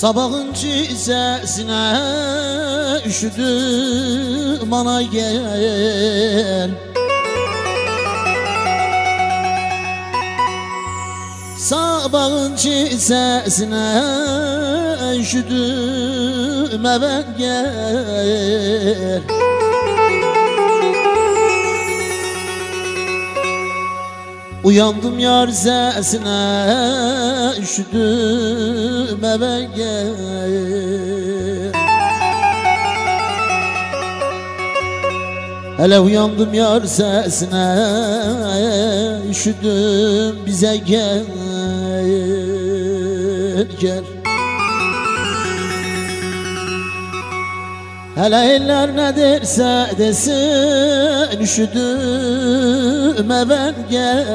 Sabahın çizesine üşüdüm ana gel. Sabahın çizesine üşüdüm ben gel Uyandım yar sesine üşüdüm eve gel. Hele uyandım yar sesine üşüdüm bize gel. Gel Hele eller ne derse desin üşüdüm ben gel.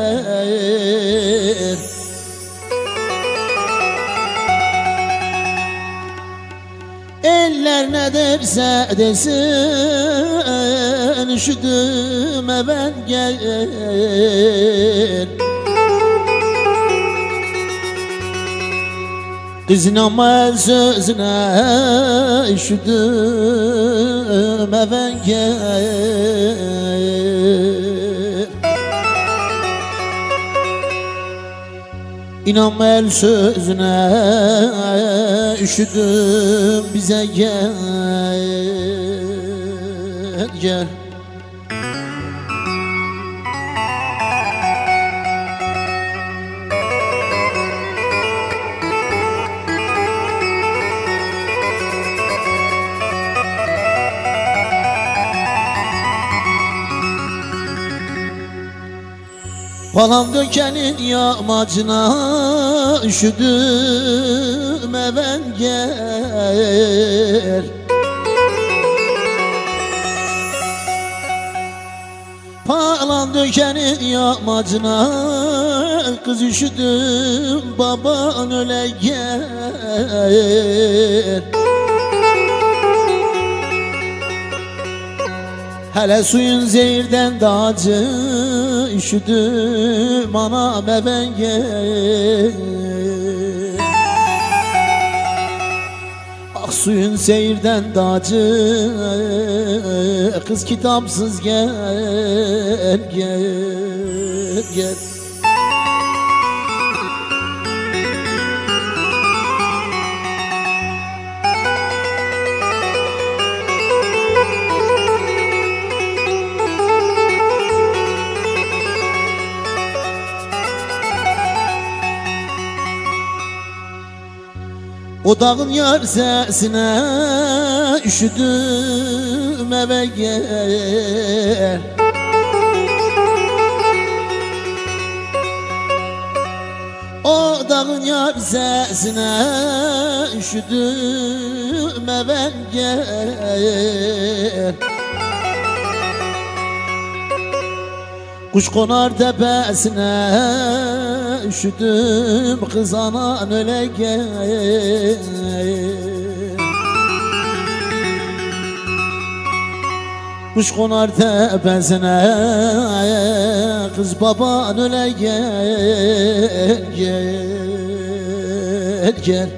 Eller ne derse desin üşüdüm ben gel Kızın ama sözüne üşüdüm ben gel. İnanma el sözüne üşüdüm bize gel gel Falan dökenin yamacına üşüdüm ben gel. Falan dökenin yamacına kız üşüdüm baban öyle gel. Hele suyun zehirden dağcı Üşüdüm anam ben gel Ah suyun seyirden dağcı Kız kitapsız gel gel gel O dağın yar sesine üşüdüm eve gel. O dağın yar sesine üşüdüm eve gel Kuş konar tepesine üşüdüm kız anan öyle gel. Kuş konar tepesine kız baban öyle gel gel gel.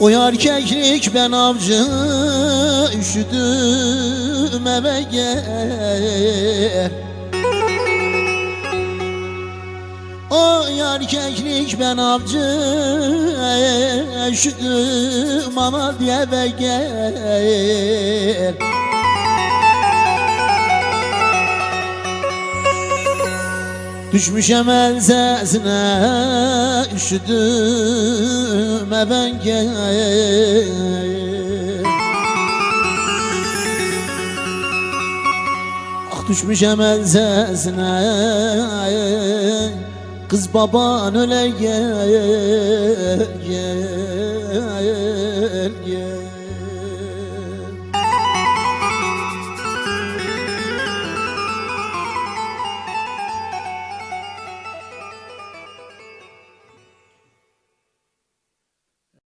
O yar keklik ben avcı üşüdüm eve gel. O yar keklik ben avcı üşüdüm ama diye eve gel. Düşmüşem el sesine üşüdüm ben gel Düşmüşem ensesine Kız baban öle gel gel gel.